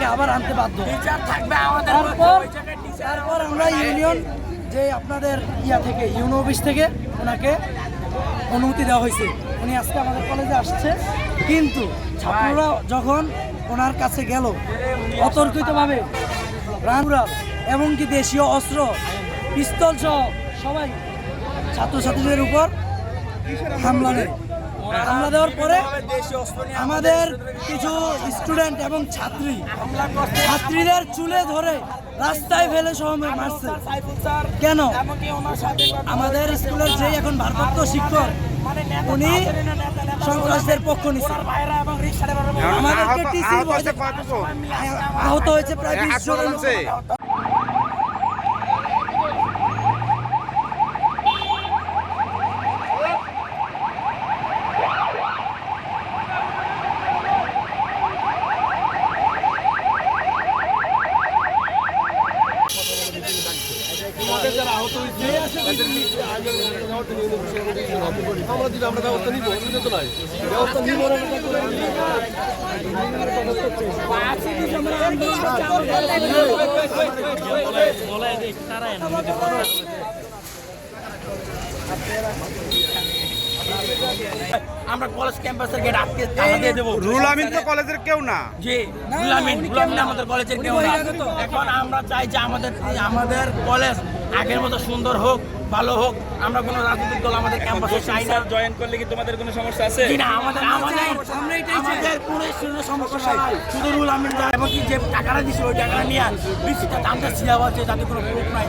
ওনাকে আবার আনতে বাধ্য। তারপর তারপর আমরা ইউনিয়ন যে আপনাদের ইয়া থেকে ইউনো অফিস থেকে ওনাকে অনুমতি দেওয়া হয়েছে। উনি আজকে আমাদের কলেজে আসছে। কিন্তু ছাত্ররা যখন ওনার কাছে গেল অতর্কিতভাবে রানুরাল এমনকি দেশীয় অস্ত্র পিস্তল সহ সবাই ছাত্রছাত্রীদের উপর হামলা দেয়। হামলা দেওয়ার পরে আমাদের কিছু স্টুডেন্ট এবং ছাত্রী, ছাত্রীদের চুলে ধরে রাস্তায় ফেলে সহ মারছে। কেন? আমাদের স্কুলের যে এখন ভারপ্রাপ্ত শিক্ষক, উনি সন্ত্রাসদের পক্ষ নিচ্ছে আমাদেরকে হয়েছে আহত হয়েছে প্রায় বিশ আমরা যদি আমরা ব্যবস্থা নিব অসুবিধা তো নাই ব্যবস্থা নিব আমরা কলেজ ক্যাম্পাসের গেট আটকে দেবো। রুল আমিন তো কলেজের কেউ না। জি গুলামিন গুলামিন আমাদের কলেজের কেউ না। এখন আমরা চাই যে আমাদের আমাদের কলেজ আগের মতো সুন্দর হোক ভালো হোক আমরা কোনো রাজনৈতিক দল আমাদের ক্যাম্পাসে চাই না। জয়েন করলে কি তোমাদের কোনো সমস্যা আছে? কি না আমাদের আমাদের আমাদের কোনো শূন্য সমস্যা নাই। শুধু রুল আমিন দা এবং কি যে টাকাটা দিছিল ওই টাকাটা নিয়ে আর বৃষ্টিটা দামটা চাই আছে যাতে কোনো প্রুফ নাই।